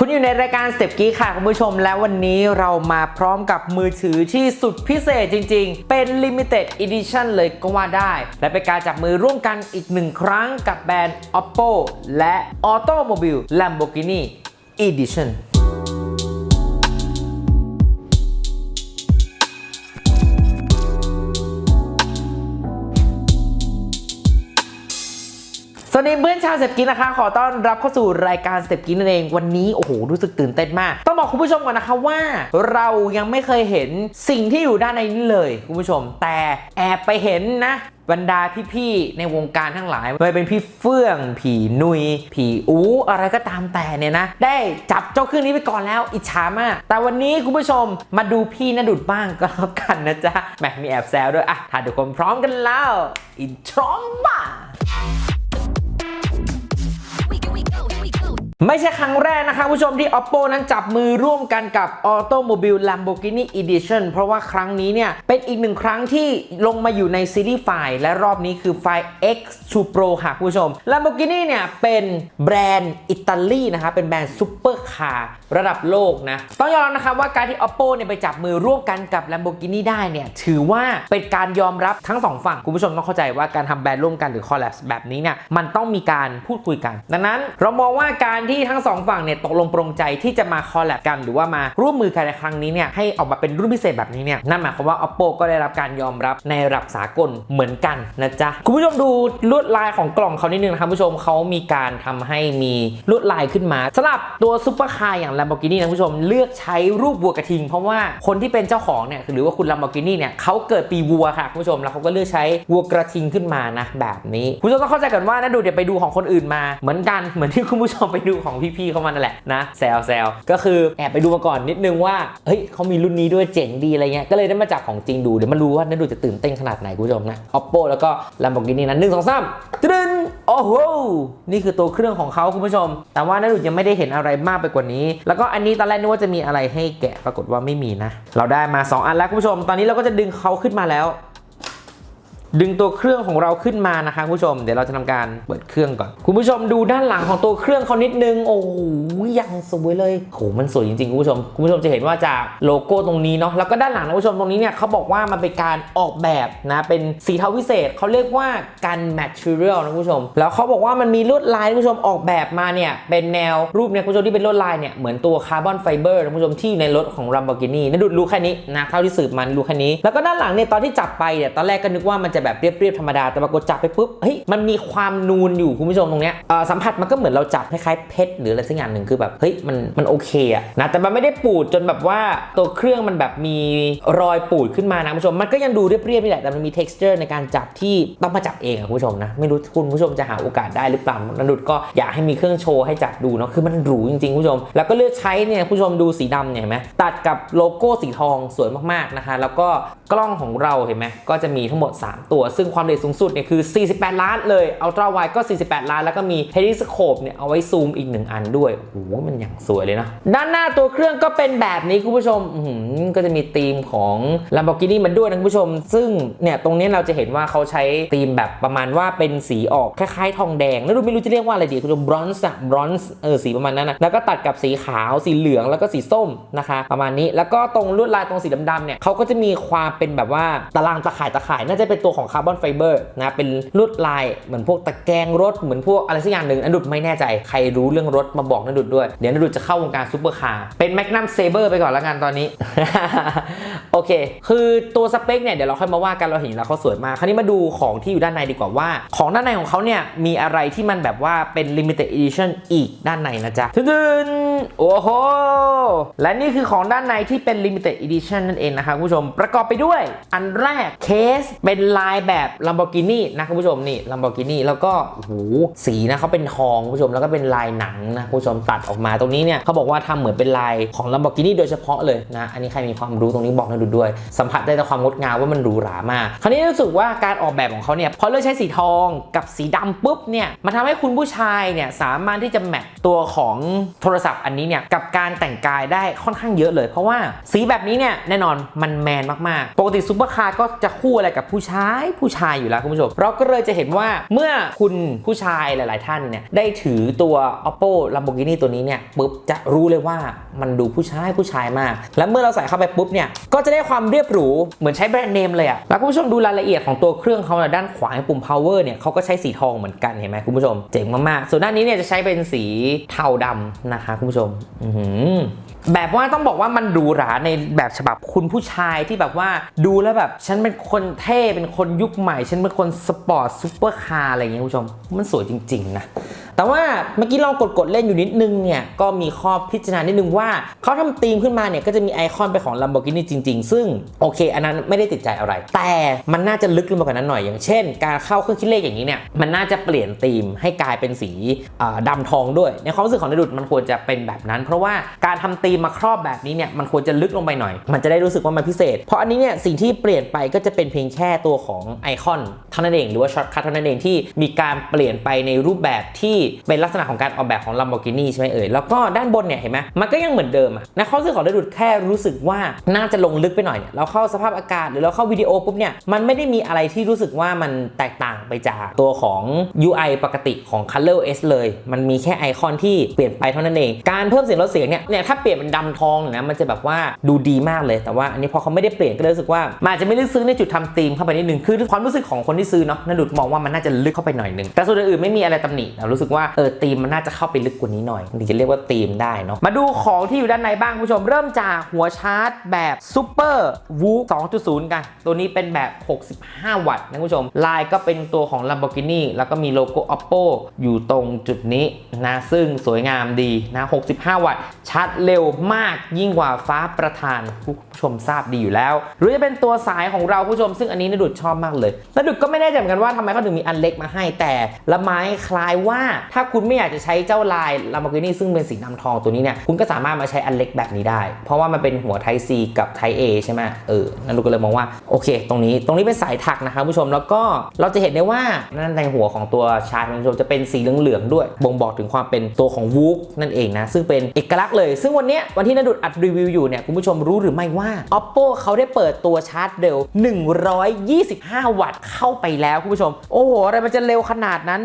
คุณอยู่ในรายการ Step กี้ค่ะคุณผู้ชมและวันนี้เรามาพร้อมกับมือถือที่สุดพิเศษจริงๆ เป็น Limited Edition เลยก็ว่าได้ และเป็นการจับมือร่วมกันอีกหนึ่งครั้งกับแบรนด์ Oppo และ Automobile Lamborghini Edition วัสดีเพื่อนชาวเซฟกินนะคะ ขอต้อนรับเข้าสู่รายการเซฟกินนั่นเองวันนี้โอ้โหรู้สึกตื่นเต้นมาก ต้องบอกคุณผู้ชมก่อนนะคะว่า เรายังไม่เคยเห็นสิ่งที่อยู่ด้านในนี้เลยคุณผู้ชม แต่แอบไปเห็นนะบรรดาพี่ๆในวงการทั้งหลายไม่เป็นพี่เฟื่อง ผีนุย ผีอูอะไรก็ตามแต่เนี่ยนะ ได้จับเจ้าเครื่องนี้ไปก่อนแล้วอิจฉามาก แต่วันนี้คุณผู้ชมมาดูพี่นดุดบ้างก็แล้วกันนะจ๊ะแหมมีแอบแซวด้วยอะถ้าทุกคนพร้อมกันแล้วอินทรอมบ้า ไม่ใช่ครั้งแรกนะคะผู้ชมที่ Oppo นั้นจับมือร่วมกันกับ Automobile Lamborghini Edition เพราะว่าครั้งนี้เนี่ย เป็นอีกหนึ่งครั้งที่ลงมาอยู่ในซีรีส์ไฟล์และรอบนี้คือไฟล์ X True Pro ค่ะผู้ชม Lamborghini เนี่ย เป็นแบรนด์อิตาลีนะคะ เป็นแบรนด์ซุปเปอร์คาร์ ระดับโลกนะ ต้องยอมรับนะครับว่าการที่ Oppo เนี่ยไปจับมือร่วมกันกับ Lamborghini ได้เนี่ย ถือว่าเป็นการยอมรับทั้งสองฝั่ง คุณผู้ชมต้องเข้าใจว่าการทำแบรนด์ร่วมกันหรือ collab แบบนี้เนี่ย มันต้องมีการพูดคุยกัน ดังนั้นเรามองว่าการที่ทั้งสองฝั่งเนี่ยตกลงปรงใจที่จะมา collab กันหรือว่ามาร่วมมือกันในครั้งนี้เนี่ยให้ออกมาเป็นรุ่นพิเศษแบบนี้เนี่ยนั่นหมายความว่า Oppo ก็ได้รับการยอมรับในระดับสากลเหมือนกันนะจ๊ะคุณผู้ชมดูลวดลายของกล่องเขานิดนึงนะครับผู้ชมเขามีการทำให้มีลวดลายขึ้นมาสำหรับตัวซุปเปอร์คาร์อย่าง Lamborghini นะคุณผู้ชมเลือกใช้รูปวัวกระทิง เพราะว่าคนที่เป็นเจ้าของเนี่ยหรือว่าคุณ Lamborghini เนี่ยเขาเกิดปีวัวค่ะคุณผู้ชมแล้วเขาก็เลือกใช้วัวกระทิงขึ้นมานะแบบนี้ คุณผู้ชมต้องเข้าใจกันว่านะดูเดี๋ยวไปดูของคนอื่นมาเหมือนกันเหมือนที่คุณผู้ชมไปดูของพี่ๆเขามานั่นแหละนะแซวแซวก็คือแอบไปดูมาก่อนนิดนึงว่าเฮ้ยเขามีรุ่นนี้ด้วยเจ๋งดีอะไรเงี้ยก็เลยได้มาจับของจริงดูเดี๋ยวมาดูว่านะดูจะตื่นเต้นขนาดไหนคุณผู้ชมนะ Oppo แล้วก็ Lamborghini นั้นหนึ่งสองสามตึ้น โอ้โห นี่คือตัวเครื่องของเขาคุณผู้ชม แต่ว่านะดูยังไม่ได้เห็นอะไรมากไปกว่านี้ แล้วก็อันนี้ตอนแรกนึกว่าจะมีอะไรให้แกะ ปรากฏว่าไม่มีนะ เราได้มา 2 อันแล้วคุณผู้ชม ตอนนี้เราก็จะดึงเขาขึ้นมาแล้ว ดึงตัวเครื่องของเราขึ้นมานะคะคุณผู้ชม เดี๋ยวเราจะทำการเปิดเครื่องก่อน คุณผู้ชมดูด้านหลังของตัวเครื่องเขานิดนึง โอ้โหยังสวยเลยโหมันสวยจริงๆคุณผู้ชม คุณผู้ชมจะเห็นว่าจากโลโก้ตรงนี้เนาะแล้วก็ด้านหลังคุณผู้ชมตรงนี้เนี่ยเขาบอกว่ามันเป็นการออกแบบนะเป็นสีเทาวิเศษเขาเรียกว่ากัน material นะคุณผู้ชม แล้วเขาบอกว่ามันมีลวดลายคุณผู้ชมออกแบบมาเนี่ยเป็นแนวรูปเนี่ยคุณผู้ชมที่เป็นลวดลายเนี่ยเหมือนตัวคาร์บอนไฟเบอร์นะคุณผู้ชมที่อยู่ในรถของ Lamborghini นะดูรู้แค่นี้นะเท่าที่สืบมันรู้แค่นี้แล้วก็ด้านหลังเนี่ยตอนที่จับไปเนี่ยตอนแรกก็นึกว่ามันจะแบบเรียบๆธรรมดา แต่ปรากฏจับไปปุ๊บ เฮ้ย มันมีความนูนอยู่คุณผู้ชมตรงเนี้ยสัมผัสมันก็เหมือนเราจับคล้ายๆเพชรหรืออะไรสักอย่างหนึ่งคือแบบ เฮ้ย มัน มันโอเคอะนะ แต่มันไม่ได้ปูดจนแบบว่าตัวเครื่องมันแบบมีรอยปูดขึ้นมานะคุณผู้ชม มันก็ยังดูเรียบๆนี่แหละ แต่มันมี texture ในการจับที่ต้องมาจับเองอะคุณผู้ชมนะ ไม่รู้คุณผู้ชมจะหาโอกาสได้หรือเปล่านันดุดก็อยากให้มีเครื่องโชว์ให้จับดูเนาะ คือมันหรูจริงๆคุณผู้ชม แล้วก็เลือกใช้เนี่ยคุณผู้ชมดูสีดำเนี่ยเห็นไหมตัดกับโลโก้สีทองสวยมากๆนะคะ แล้วก็กล้องของเราเห็นไหมก็จะมีทั้งหมด 3ตัว ซึ่งความละเอียดสูงสุดเนี่ยคือ 48 ล้านเลยอัลตร้าไวก็ 48 ล้าน แล้วก็มีเฮลิสโคปเนี่ยเอาไว้ซูมอีก 1 อันด้วยโอ้โหมันอย่างสวยเลยนะ ด้านหน้าตัวเครื่องก็เป็นแบบนี้คุณผู้ชมอื้อหือก็จะมีธีมของ Lamborghini มันด้วยนะคุณผู้ชม ซึ่งเนี่ยตรงนี้เราจะเห็นว่าเขาใช้ธีมแบบประมาณว่าเป็นสีออกคล้ายๆ ทองแดงแล้วดูไม่รู้จะเรียกว่าอะไรดีคุณผู้ชมบรอนซ์อะบรอนซ์เออสีประมาณนั้นนะแล้วก็ตัดกับสีขาวสีเหลืองแล้วก็สีส้มนะคะประมาณนี้แล้วก็ตรงลวดลายตรงสีดำๆเนี่ยเขาก็จะมีความเป็นแบบว่าตารางตะข่ายตะข่ายน่าจะเป็นตัวของคาร์บอนไฟเบอร์นะเป็นลวดลายเหมือนพวกตะแกรงรถเหมือนพวกอะไรสักอย่างหนึ่งนันดุดไม่แน่ใจใครรู้เรื่องรถมาบอกนันดุดด้วย เดี๋ยวนันดุดจะเข้าวงการซูเปอร์คาร์เป็นแมกนัมเซเบอร์ไปก่อนล้วกันตอนนี้ โอเค คือตัวสเปคเนี่ยเดี๋ยวเราค่อยมาว่ากันเราเห็นแล้วเขาสวยมาก คราวนี้มาดูของที่อยู่ด้านในดีกว่าว่า ของด้านในของเขาเนี่ยมีอะไรที่มันแบบว่าเป็น limited edition อีกด้านในนะจ๊ะทึนๆโอ้โห และนี่คือของด้านในที่เป็น limited edition นั่นเองนะคะคุณผู้ชมประกอบไปด้วย อันแรกเคสเป็นลายแบบ Lamborghini นะคุณผู้ชมนี่ Lamborghini แล้วก็โอ้โหสีนะเขาเป็นทองคุณผู้ชมแล้วก็เป็นลายหนังนะคุณผู้ชมตัดออกมาตรงนี้เนี่ยเขาบอกว่าทำเหมือนเป็นลายของ Lamborghini โดยเฉพาะเลยนะ อันนี้ใครมีความรู้ตรงนี้บอกนะดูด้วย สัมผัสได้แต่ความงดงามว่ามันหรูหรามาก คราวนี้รู้สึกว่าการออกแบบของเขาเนี่ยพอเลือกใช้สีทองกับสีดำปุ๊บเนี่ยมันทำให้คุณผู้ชายเนี่ยสามารถที่จะแมทตัวของโทรศัพท์อันนี้เนี่ยกับการแต่งกายได้ค่อนข้างเยอะเลย เพราะว่าสีแบบนี้เนี่ยแน่นอนมันแมนมากๆ ปกติซูเปอร์คาร์ก็จะคู่อะไรกับผู้ชายายผู้ชายอยู่แล้วคุณผู้ชม เราก็เลยจะเห็นว่าเมื่อคุณผู้ชายหลาย ๆ ท่านเนี่ยได้ถือตัว oppo lamborghini ตัวนี้เนี่ยปุ๊บจะรู้เลยว่ามันดูผู้ชายผู้ชายมาก และเมื่อเราใส่เข้าไปปุ๊บเนี่ยก็จะได้ความเรียบหรูเหมือนใช้แบรนด์เนมเลยอะแล้วคุณผู้ชมดูรายละเอียดของตัวเครื่องเขานด้านขวาปุ่ม power เนี่ยเขาก็ใช้สีทองเหมือนกันเห็นไหมคุณผู้ชมเจ๋งมากๆส่วนด้านนี้เนี่ยจะใช้เป็นสีเทาดำนะคะคุณผู้ชมแบบว่าต้องบอกว่ามันหรูหราในแบบฉบับคุณผู้ชายที่แบบว่าดูแล้วแบบฉันเป็นคนเท่เป็นคนยุคใหม่เช่นเป็นคนสปอร์ตซูเปอร์คาร์อะไรอย่างเงี้ยคุณผู้ชม มันสวยจริง ๆ นะ แต่ว่าเมื่อกี้ลองกดๆเล่นอยู่นิดนึงเนี่ยก็มีข้อพิจารณานิดนึงว่าเขาทำธีมขึ้นมาเนี่ยก็จะมีไอคอนเป็นของ Lamborghini จริง ๆ ซึ่งโอเค อันนั้นไม่ได้ติดใจอะไร แต่มันน่าจะลึกลงไปกว่านั้นหน่อยอย่างเช่น การเข้าเครื่องคิดเลขอย่างนี้เนี่ยมันน่าจะเปลี่ยนธีมให้กลายเป็นสีอ่าทองด้วย ในความรู้สึกของนดุดมันควรจะเป็นแบบนั้น เพราะว่าการทำธีมมาครอบแบบนี้เนี่ยมันควรจะลึกลงไปหน่อย มันจะได้รู้สึกว่ามันพิเศษ เพราะอันนี้เนี่ยสิ่งที่เปลี่ยนไปก็จะเป็นเพียงแค่ตัวของไอคอนเท่านั้นเองหรือว่าช็อตคัทเท่านั้นเองที่มีการเปลี่ยนไปในรูปแบบที่เป็นลักษณะของการออกแบบของ Lamborghini ใช่ไหมเอ่ย แล้วก็ด้านบนเนี่ยเห็นไหมมันก็ยังเหมือนเดิมอะในความรู้สึกของนดุดแค่รู้สึกว่าน่าจะลงลึกไปหน่อยเนี่ยเราเข้าสภาพอากาศหรือเราเข้าวิดีโอปุ๊บเนี่ยมันไม่ได้มีอะไรที่รู้สึกว่ามันแตกต่างไปจากตัวของ UI ปกติของ Color S เลย มันมีแค่ไอคอนที่เปลี่ยนไปเท่านั้นเอง การเพิ่มเสียงลดเสียงเนี่ยเนี่ยถ้าเปลี่ยนเป็นดำทองเนี่ยนะมันจะแบบว่าดูดีมากเลยแต่ว่าอันนี้พอเขาไม่ได้เปลี่ยนก็เลยรู้สึกว่ามันอาจจะไม่ลึกซึ้งในจุดทำธีมเข้าไปนิดนึงคือความรู้สึกของคนที่ซื้อเนาะนดุดมองว่ามันน่าจะลึกเข้าไปหน่อยนึงแต่ส่วนอื่นไม่มีอะไรตำหนิรู้สึกว่าเออธีมมันน่าจะเข้าไปลึกกว่านี้หน่อยถึงจะเรียกว่าธีมได้เนาะมาดูของที่อยู่ด้านในบ้างคุณผู้ชม เริ่มจากหัวชาร์จแบบซูเปอร์วูฟ2.0 กัน ตัวนี้เป็นแบบ 65 วัตต์นะคุณผู้ชม ลายก็เป็นตัวของ Lamborghini แล้วก็มีโลโก้ Oppo อยู่ตรงจุดนี้นะซึ่งสวยงามดีนะ 65 วัตต์ชาร์จเร็วมากยิ่งกว่าฟ้าประทานผู้ชมทราบดีอยู่แล้ว หรือจะเป็นตัวสายของเราผู้ชม ซึ่งอันนี้นดุดชอบมากเลยนดุดก็ไม่แน่ใจเหมือนกันว่าทำไมเขาถึงมีอันเล็กมาให้แต่ละไม้คล้ายว่าถ้าคุณไม่อยากจะใช้เจ้าลาย Lamborghini ซึ่งเป็นสีดำทองตัวนี้เนี่ยคุณก็สามารถมาใช้อันเล็กแบบนี้ได้ เพราะว่ามันเป็นหัว Type C กับ Type A ใช่ไหมเออนั่นดูก็เลยมองว่าโอเค ตรงนี้ตรงนี้เป็นสายถักนะครับผู้ชมแล้วก็เราจะเห็นได้ว่านั่นในหัวของตัวชาร์จคุณผู้ชมจะเป็นสีเหลืองๆด้วย บ่งบอกถึงความเป็นตัวของวูฟนั่นเองนะซึ่งเป็นเอกลักษณ์เลย ซึ่งวันนี้วันที่นดุดอัดรีวิวอยู่เนี่ยคุณผู้ชมรู้หรือไม่ว่า Oppo เขาได้เปิดตัวชาร์จเร็ว 125 วัตต์เข้าไปแล้วคุณผู้ชม โอ้โหอะไรมันจะเร็วขนาดนั้น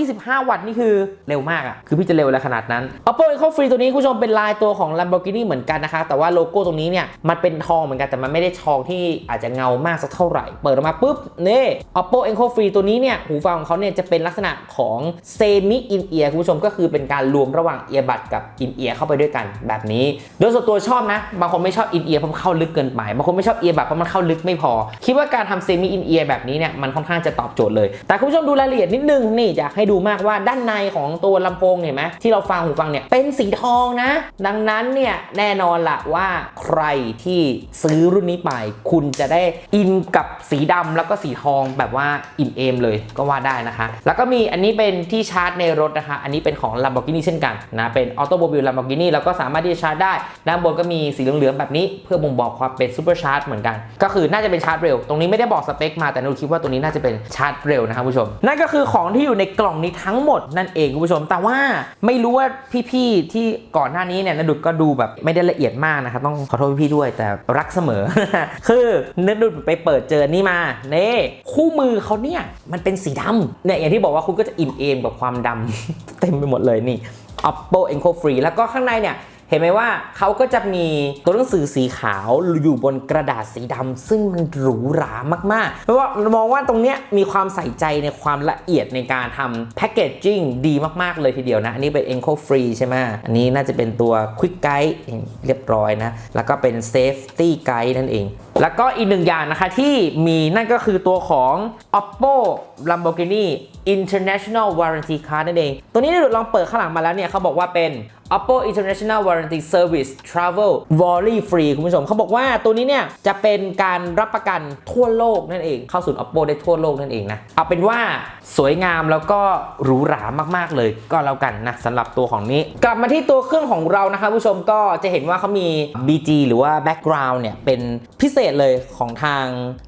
125 วัตต์นี่คือือเร็วมากอะคือพี่จะเร็วอะไรขนาดนั้น Oppo Eco Free ตัวนี้คุณผู้ชมเป็นลายตัวของ Lamborghini เหมือนกันนะคะ แต่ว่าโลโก้ตรงนี้เนี่ยมันเป็นทองเหมือนกันแต่มันไม่ได้ทองที่อาจจะเงามากสักเท่าไหร่ เปิดออกมาปุ๊บนี่ Oppo Eco Free ตัวนี้เนี่ยหูฟังของเขาเนี่ยจะเป็นลักษณะของ Semi In Ear คุณผู้ชมก็คือเป็นการรวมระหว่าง Earbud กับ In Ear เข้าไปด้วยกันแบบนี้ โดยส่วนตัวชอบนะ บางคนไม่ชอบ In Ear เพราะมันเข้าลึกเกินไปบางคนไม่ชอบ Earbud เพราะมันเข้าลึกไม่พอ คิดว่าการทำ Semi In Ear แบบนี้เนี่ยมันค่อนข้างจะตอบโจทย์เลย แต่คุณผู้ชมดูรายละเอียดนิดนึงนี่อยากให้ดูมากว่าด้านในของตัวลำโพงเห็นไหมที่เราฟังหูฟังเนี่ยเป็นสีทองนะ ดังนั้นเนี่ยแน่นอนละว่าใครที่ซื้อรุ่นนี้ไป คุณจะได้อินกับสีดำแล้วก็สีทองแบบว่าอิ่มเอมเลยก็ว่าได้นะคะ แล้วก็มีอันนี้เป็นที่ชาร์จในรถนะคะ อันนี้เป็นของ Lamborghini เช่นกันนะเป็น Automobile Lamborghini แล้วก็สามารถที่จะชาร์จได้ด้านบนก็มีสีเหลืองๆแบบนี้ เพื่อบ่งบอกความเป็นซูเปอร์ชาร์จเหมือนกัน ก็คือน่าจะเป็นชาร์จเร็ว ตรงนี้ไม่ได้บอกสเปคมาแต่หนูคิดว่าตัวนี้น่าจะเป็นชาร์จเร็วนะครับผู้ชม นั่นก็คือของที่อยู่ในกล่องนี้ทั้งหมดนั่นเองคุณผู้ชม แต่ว่าไม่รู้ว่าพี่ๆที่ก่อนหน้านี้เนี่ยนดุดก็ดูแบบไม่ได้ละเอียดมากนะครับต้องขอโทษพี่ๆด้วยแต่รักเสมอ คือนดุดไปเปิดเจอนี่มาเน่คู่มือเขาเนี่ยมันเป็นสีดำเนี่ยอย่างที่บอกว่าคุณก็จะอิ่มเอมกับความดำเต็มไปหมดเลยนี่ Oppo Enco Free แล้วก็ข้างในเนี่ย เห็นไหมว่าเขาก็จะมีตัวหนังสือสีขาวอยู่บนกระดาษสีดำซึ่งมันหรูหรามากๆเพราะว่ามองว่าตรงเนี้ยมีความใส่ใจในความละเอียดในการทำแพ c เกจจิ้งดีมากๆเลยทีเดียวนะ อันนี้เป็น Enco Free ใช่ไหมอันนี้น่าจะเป็นตัว Quick Guide เรียบร้อยนะ แล้วก็เป็น Safety Guide นั่นเองแล้วก็อีกหนึ่งอย่างนะคะที่มีนั่นก็คือตัวของ Oppo Lamborghini International Warranty Card นั่นเอง ตัวนี้เนี่ยลองเปิดข้างหลังมาแล้วเนี่ยเขาบอกว่าเป็น Oppo International Warranty Service Travel Worry Free คุณผู้ชมเขาบอกว่าตัวนี้เนี่ย จะเป็นการรับประกันทั่วโลกนั่นเอง เข้าศูนย์ Oppo ได้ทั่วโลกนั่นเองนะ เอาเป็นว่าสวยงามแล้วก็หรูหรามากๆเลยก็แล้วกันนะสำหรับตัวของนี้ กลับมาที่ตัวเครื่องของเรานะคะผู้ชมก็จะเห็นว่าเขามี BG หรือว่า Background เนี่ย เป็นพิเศษเลยของทาง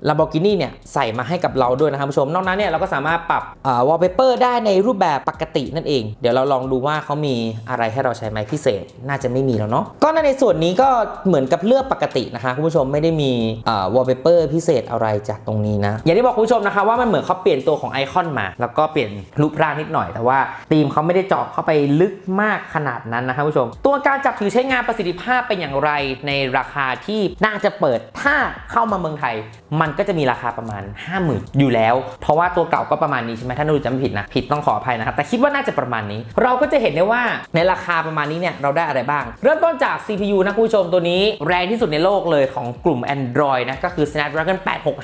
Lamborghini เนี่ย ใส่มาให้กับเราด้วยนะครับผู้ชม นอกนั้นเนี่ย เราก็สามารถปรับวอลเปเปอร์ได้ในรูปแบบปกตินั่นเอง เดี๋ยวเราลองดูว่าเขามีอะไรให้เราใช้ไมค์พิเศษน่าจะไม่มีแล้วเนาะก็ในส่วนนี้ก็เหมือนกับเลือกปกตินะคะคุณผู้ชมไม่ได้มีวอลเปเปอร์พิเศษอะไรจากตรงนี้นะอย่างที่บอกคุณผู้ชมนะคะว่ามันเหมือนเขาเปลี่ยนตัวของไอคอนมา แล้วก็เปลี่ยนรูปร่างนิดหน่อย แต่ว่าธีมเขาไม่ได้เจาะเข้าไปลึกมากขนาดนั้นนะคะคุณผู้ชม ตัวการจับถือใช้งานประสิทธิภาพเป็นอย่างไรในราคาที่น่าจะเปิดถ้าเข้ามาเมืองไทย มันก็จะมีราคาประมาณ 50,000 อยู่แล้ว เพราะว่าตัวเก่าก็ประมาณนี้ใช่ไหมถ้าดูจำไม่ผิดนะผิดต้องขออภัยนะครับแต่คิดว่าน่าจะประมาณนี้ เราก็จะเห็นได้ว่าในราคาประมาณนี้เนี่ยเราได้อะไรบ้าง เริ่มต้นจาก CPU นะคุณผู้ชมตัวนี้แรงที่สุดในโลกเลยของกลุ่ม Android นะก็คือ Snapdragon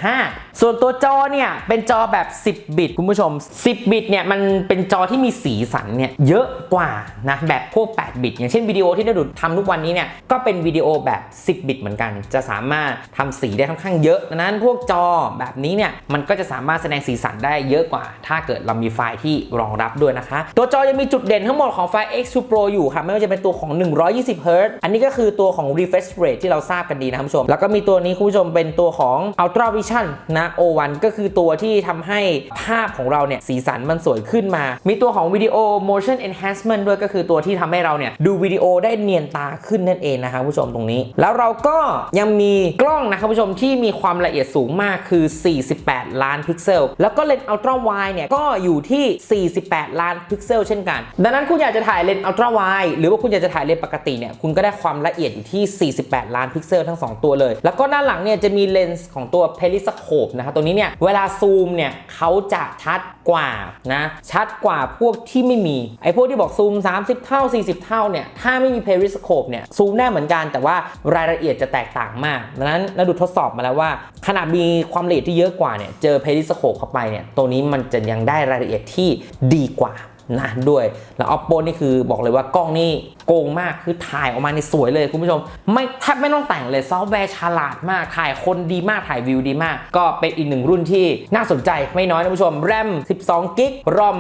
865 ส่วนตัวจอเนี่ยเป็นจอแบบ 10 บิตคุณผู้ชม 10 บิตเนี่ยมันเป็นจอที่มีสีสันเนี่ยเยอะกว่านะแบบพวก 8 บิต อย่างเช่นวิดีโอที่ได้ดูทำทุกวันนี้เนี่ยก็เป็นวิดีโอแบบ 10 บิตเหมือนกัน จะสามารถทำสีได้ค่อนข้างเยอะดังนั้นพวกจอแบบนี้เนี่ยมันก็จะสามารถแสดงสีสันได้เยอะกว่า ถ้าเกิดเรามีไฟล์ที่รองรับด้วยนะคะ ตัวจอยังมีจุดเด่นทั้งหมดของไฟล์ X2 Pro อยู่ค่ะไม่ว่าจะเป็นตัวของ 120 Hz อันนี้ก็คือตัวของ refresh rate ที่เราทราบกันดีนะคุณผู้ชม แล้วก็มีตัวนี้คุณผู้ชมเป็นตัวของ Ultra Vision นะ O1 ก็คือตัวที่ทำให้ภาพของเราเนี่ยสีสันมันสวยขึ้นมา มีตัวของวิดีโอ motion enhancement ด้วยก็คือตัวที่ทำให้เราเนี่ยดูวิดีโอได้เนียนตาขึ้นนั่นเองนะคะผู้ชมตรงนี้ แล้วเราก็ยังมีกล้องนะครับผู้ชมที่มีความละเอียดสูงมากคือ 48 ล้านพิกเซล แล้วก็เลนส์ ultra wide เนี่ยก็อยู่ที่ 48 ล้านพิกเซล เช่นกัน ดังนั้นคุณอยากจะถ่ายเลนส์ ultra wide หรือว่าคุณอยากจะถ่ายเลนส์ปกติเนี่ยคุณก็ได้ความละเอียดอยู่ที่ 48 ล้านพิกเซลทั้ง 2 ตัวเลย แล้วก็ด้านหลังเนี่ยจะมีเลนส์ของตัว periscope นะครับตัวนี้เนี่ยเวลาซูมเนี่ยเขาจะชัดกว่านะชัดกว่าพวกที่ไม่มีไอ้พวกที่บอกซูม 30 เท่า 40 เท่าเนี่ยถ้าไม่มี periscope เนี่ยซูมได้เหมือนกัน แต่ว่ารายละเอียดจะแตกต่างมากดังนั้นเราดูทดสอบมาแล้วว่าขนาดมีความละเอียดที่เยอะกว่าเนี่ยเจอ periscope เข้าไปเนี่ยตัวนี้มันจะยังได้รายละเอียดที่ดีกว่า นะด้วยแล้ว oppo นี่คือบอกเลยว่ากล้องนี่ โกงมากคือถ่ายออกมาในสวยเลยคุณผู้ชม ไม่แทบไม่ต้องแต่งเลยซอฟต์แวร์ฉลาดมาก ถ่ายคนดีมากถ่ายวิวดีมาก ก็เป็นอีกหนึ่งรุ่นที่น่าสนใจไม่น้อยนะคุณผู้ชมแรม 12กิกรอม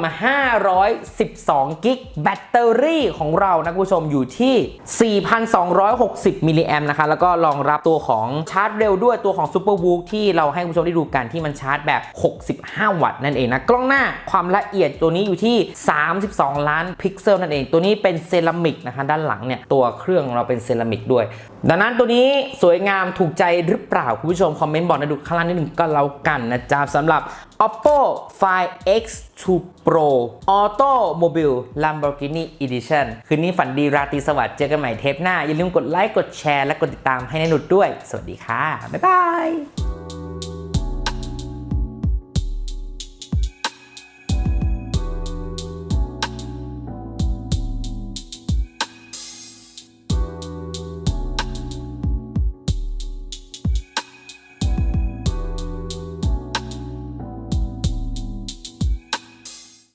512กิกแบตเตอรี่ของเรานะคุณผู้ชมอยู่ที่ 4,260มิลลิแอมนะคะแล้วก็รองรับตัวของชาร์จเร็วด้วยตัวของ Super w o o ที่เราให้คุณผู้ชมได้ดูกันที่มันชาร์จแบบ 65 วัตต์นั่นเองนะกล้องหน้าความละเอียดตัวนี้อยู่ที่ 32 ล้านพิกเซลนั่นเอง ตัวนี้เป็นเซรามิกนะคะด้านหลังเนี่ยตัวเครื่องเราเป็นเซรามิกด้วย ดังนั้นตัวนี้สวยงามถูกใจหรือเปล่า คุณผู้ชมคอมเมนต์บอกนะดูข้างล่างนิดนึงก็แล้วกันนะจ๊ะสำหรับ oppo find x2 pro automobile lamborghini edition คืนนี้ฝันดีราตรีสวัสดิ์เจอกันใหม่เทปหน้า อย่าลืมกดไลค์กดแชร์และกดติดตามให้แนนุดด้วย สวัสดีค่ะ บ๊ายบาย